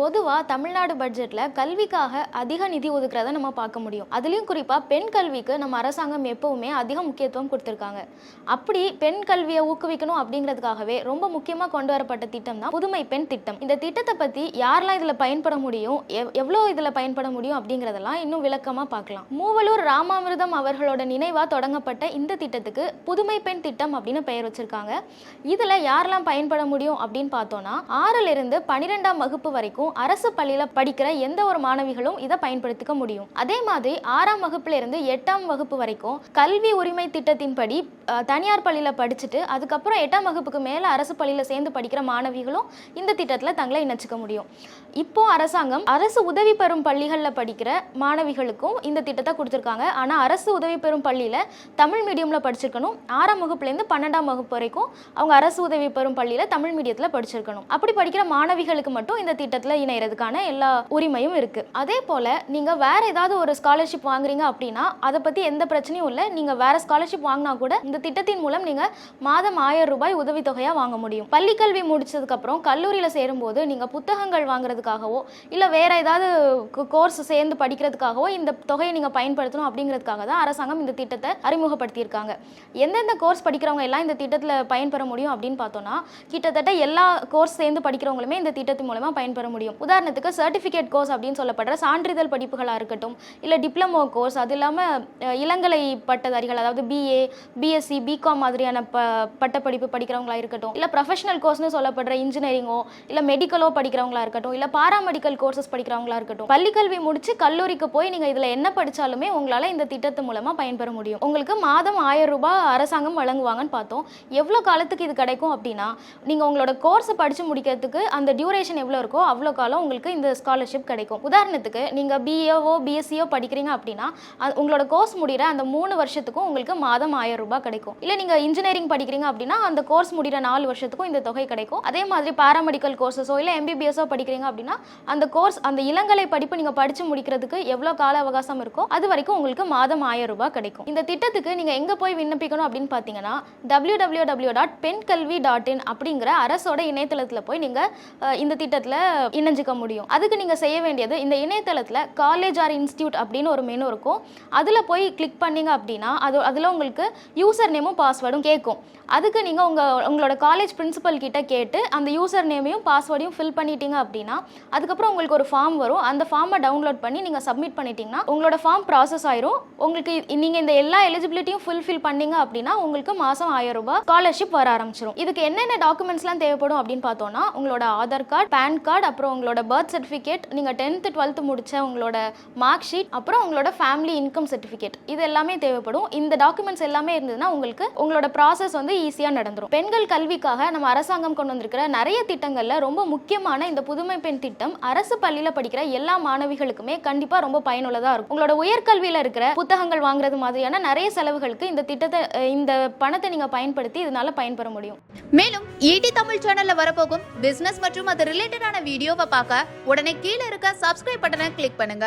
பொதுவாக தமிழ்நாடு பட்ஜெட்டில் கல்விக்காக அதிக நிதி ஒதுக்குறத நம்ம பார்க்க முடியும். அதுலேயும் குறிப்பாக பெண் கல்விக்கு நம்ம அரசாங்கம் எப்பவுமே அதிக முக்கியத்துவம் கொடுத்துருக்காங்க. அப்படி பெண் கல்வியை ஊக்குவிக்கணும் அப்படிங்கிறதுக்காகவே ரொம்ப முக்கியமாக கொண்டு வரப்பட்ட திட்டம் தான் புதுமை பெண் திட்டம். இந்த திட்டத்தை பற்றி யாரெல்லாம் இதில் பயன்பட முடியும் எவ் எவ்வளோ இதில் பயன்பட முடியும் அப்படிங்கிறதெல்லாம் இன்னும் விளக்கமாக பார்க்கலாம். மூவலூர் ராமாமிர்தம் அவர்களோட நினைவாக தொடங்கப்பட்ட இந்த திட்டத்துக்கு புதுமை பெண் திட்டம் அப்படின்னு பெயர் வச்சிருக்காங்க. இதில் யாரெல்லாம் பயன்பட முடியும் அப்படின்னு பார்த்தோன்னா ஆறிலிருந்து பன்னிரெண்டாம் வகுப்பு வரைக்கும் அரசு பள்ளியில் படிக்கிற எந்த ஒரு மாணவிகளும் இதை பயன்படுத்திக்க முடியும். அதே மாதிரி ஆறாம் வகுப்புலேருந்து எட்டாம் வகுப்பு வரைக்கும் கல்வி உரிமை திட்டத்தின்படி தனியார் பள்ளியில் படிச்சுட்டு அதுக்கப்புறம் எட்டாம் வகுப்புக்கு மேலே அரசு பள்ளியில் சேர்ந்து படிக்கிற மாணவிகளும் இந்த திட்டத்தில் தங்களை இணைச்சிக்க முடியும். இப்போ அரசாங்கம் அரசு உதவி பெறும் பள்ளிகளில் படிக்கிற மாணவிகளுக்கும் இந்த திட்டத்தை கொடுத்துருக்காங்க. ஆனால் அரசு உதவி பெறும் பள்ளியில் தமிழ் மீடியமில் படிச்சிருக்கணும். ஆறாம் வகுப்புலேருந்து பன்னெண்டாம் வகுப்பு வரைக்கும் அவங்க அரசு உதவி பெறும் பள்ளியில் தமிழ் மீடியத்தில் படிச்சிருக்கணும். அப்படி படிக்கிற மாணவிகளுக்கு மட்டும் இந்த திட்டத்தில் இணையறதுக்கான எல்லா உரிமையும் இருக்குது அதே போல் நீங்கள் வேற ஏதாவது ஒரு ஸ்காலர்ஷிப் வாங்குறீங்க அப்படின்னா அதை பற்றி எந்த பிரச்சனையும் இல்லை. நீங்கள் வேற ஸ்காலர்ஷிப் வாங்கினா கூட இந்த திட்டத்தின் மூலம் நீங்கள் மாதம் ஆயிரம் ரூபாய் உதவித்தொகையாக வாங்க முடியும். பள்ளிக்கல்வி முடிச்சதுக்கப்புறம் கல்லூரியில் சேரும்போது நீங்கள் புத்தகங்கள் வாங்குறதுக்காகவோ இல்லை வேற ஏதாவது கோர்ஸ் சேர்ந்து படிக்கிறதுக்காகவோ இந்த தொகையை நீங்கள் பயன்படுத்தணும் அப்படிங்கிறதுக்காக தான் அரசாங்கம் இந்த திட்டத்தை அறிமுகப்படுத்தியிருக்காங்க. எந்தெந்த கோர்ஸ் படிக்கிறவங்க எல்லாம் இந்த திட்டத்தில் பயன்பெற முடியும் அப்படின்னு பார்த்தோம்னா கிட்டத்தட்ட எல்லா கோர்ஸ் சேர்ந்து படிக்கிறவங்களுமே இந்த திட்டத்தின் மூலமாக பயன்பெற முடியும். முடியும். உதாரணத்துக்கு சர்டிஃபிகேட் கோர்ஸ் அப்படின்னு சொல்லப்படுற சான்றிதழ் படிப்புகளாக இருக்கட்டும் இல்லை டிப்ளமோ கோர்ஸ் அது இல்லாமல் இளங்கலை பட்டதாரிகள் அதாவது பிஏ பிஎஸ்சி பிகாம் மாதிரியான ப பட்டப்படிப்பு படிக்கிறவங்களா இருக்கட்டும் இல்லை ப்ரொஃபஷனல் கோர்ஸ்னு சொல்லப்படுற இன்ஜினியரிங்கோ இல்லை மெடிக்கலோ படிக்கிறவங்களா இருக்கட்டும் இல்லை பாராமெடிக்கல் கோர்சஸ் படிக்கிறவங்களா இருக்கட்டும் பள்ளிக்கல்வி முடிச்சு கல்லூரிக்கு போய் நீங்கள் இதில் என்ன படித்தாலுமே உங்களால் இந்த திட்டத்து மூலமாக பயன்பெற முடியும். உங்களுக்கு மாதம் ஆயிரம் ரூபாய் அரசாங்கம் வழங்குவாங்கன்னு பார்த்தோம். எவ்வளோ காலத்துக்கு இது கிடைக்கும் அப்படின்னா நீங்கள் உங்களோட கோர்ஸை படித்து முடிக்கிறதுக்கு அந்த டியூரேஷன் எவ்வளோ இருக்கோ அவ்வளோ காலம் உங்களுக்கு இந்த ஸ்காலர்ஷிப் கிடைக்கும். உதாரணத்துக்கு நீங்கள் பிஏஓ பிஎஸ்சியோ படிக்கிறீங்க அப்படின்னா உங்களோட கோர்ஸ் முடிகிற அந்த மூணு வருஷத்துக்கும் உங்களுக்கு மாதம் ஆயிரம் ரூபாய் கிடைக்கும். இல்லை நீங்கள் இன்ஜினியரிங் படிக்கிறீங்க அப்படின்னா அந்த கோர்ஸ் முடிகிற நாலு வருஷத்துக்கும் இந்த தொகை கிடைக்கும். அதே மாதிரி பாராமெடிக்கல் கோர்சஸோ இல்லை எம்பிபிஎஸ்ஸோ படிக்கிறீங்க அப்படின்னா அந்த கோர்ஸ் அந்த இளங்கலை படிப்பு நீங்கள் படித்து முடிக்கிறதுக்கு எவ்வளோ கால அவகாசம் இருக்கோ அது வரைக்கும் உங்களுக்கு மாதம் ஆயிரம் ரூபாய் கிடைக்கும். இந்த திட்டத்துக்கு நீங்கள் எங்கே போய் விண்ணப்பிக்கணும் அப்படின்னு பார்த்தீங்கன்னா டபிள்யூ டபிள்யூ டபிள்யூ டாட் பெண் கல்வி டாட் இன் அப்படிங்கிற அரசோட இணையதளத்தில் போய் நீங்கள் இந்த திட்டத்தில் இணைஞ்சிக்க முடியும். அதுக்கு நீங்கள் செய்ய வேண்டியது இந்த இணையதளத்தில் காலேஜ் ஆர் இன்ஸ்டியூட் அப்படின்னு ஒரு மெனு இருக்கும். அதில் போய் கிளிக் பண்ணீங்க அப்படின்னா அது அதில் உங்களுக்கு யூசர் நேமும் பாஸ்வேர்டும் கேட்கும். அதுக்கு நீங்கள் உங்கள் உங்களோட காலேஜ் பிரின்சிபல் கிட்ட கேட்டு அந்த யூசர் நேமையும் பாஸ்வேர்டையும் ஃபில் பண்ணிட்டீங்க அப்படின்னா அதுக்கப்புறம் உங்களுக்கு ஒரு ஃபார்ம் வரும். அந்த ஃபார்மை டவுன்லோட் பண்ணி நீங்கள் சப்மிட் பண்ணிட்டீங்கன்னா உங்களோட ஃபார்ம் ப்ராசஸ் ஆயிரும். உங்களுக்கு நீங்கள் இந்த எல்லா எலிஜிபிலிட்டியும் ஃபுல்ஃபில் பண்ணீங்க அப்படின்னா உங்களுக்கு மாதம் ஆயிரம் ரூபாய் ஸ்காலர்ஷிப் வர ஆரம்பிச்சிடும் இதுக்கு என்னென்ன டாக்குமெண்ட்ஸ்லாம் தேவைப்படும் அப்படின்னு பார்த்தோம்னா உங்களோட ஆதார் கார்டு பேன் கார்டு அப்புறம் உங்களோட பர்த் சர்டிஃபிகேட் நீங்கள் டென்த்து டுவெல்த்து முடித்த உங்களோட மார்க் ஷீட் அப்புறம் உங்களோட ஃபேமிலி இன்கம் சர்டிஃபிகேட் இது எல்லாமே தேவைப்படும். இந்த டாக்குமெண்ட்ஸ் எல்லாமே இருந்ததுன்னா உங்களுக்கு உங்களோட ப்ராசஸ் வந்து ஈஸியாக நடந்துடும் பெண்கள் கல்விக்காக நம்ம அரசாங்கம் கொண்டு வந்திருக்கிற நிறைய திட்டங்களில் ரொம்ப முக்கியமான இந்த புதுமை பெண் திட்டம் அரசு பள்ளியில் படிக்கிற எல்லா மாணவிகளுக்குமே கண்டிப்பாக ரொம்ப பயனுள்ளதாக இருக்கும். உங்களோட உயர்கல்வியில் இருக்கிற புத்தகங்கள் வாங்குறது மாதிரியான நிறைய செலவுகளுக்கு இந்த திட்டத்தை இந்த பணத்தை நீங்கள் பயன்படுத்தி இதனால பயன்பெற முடியும். மேலும் ஈடி தமிழ் சேனலில் வரப்போகும் பிஸ்னஸ் மற்றும் அது ரிலேட்டடான வீடியோவை பார்க்க உடனே கீழே இருக்க சப்ஸ்கிரைப் பட்டனை கிளிக் பண்ணுங்க.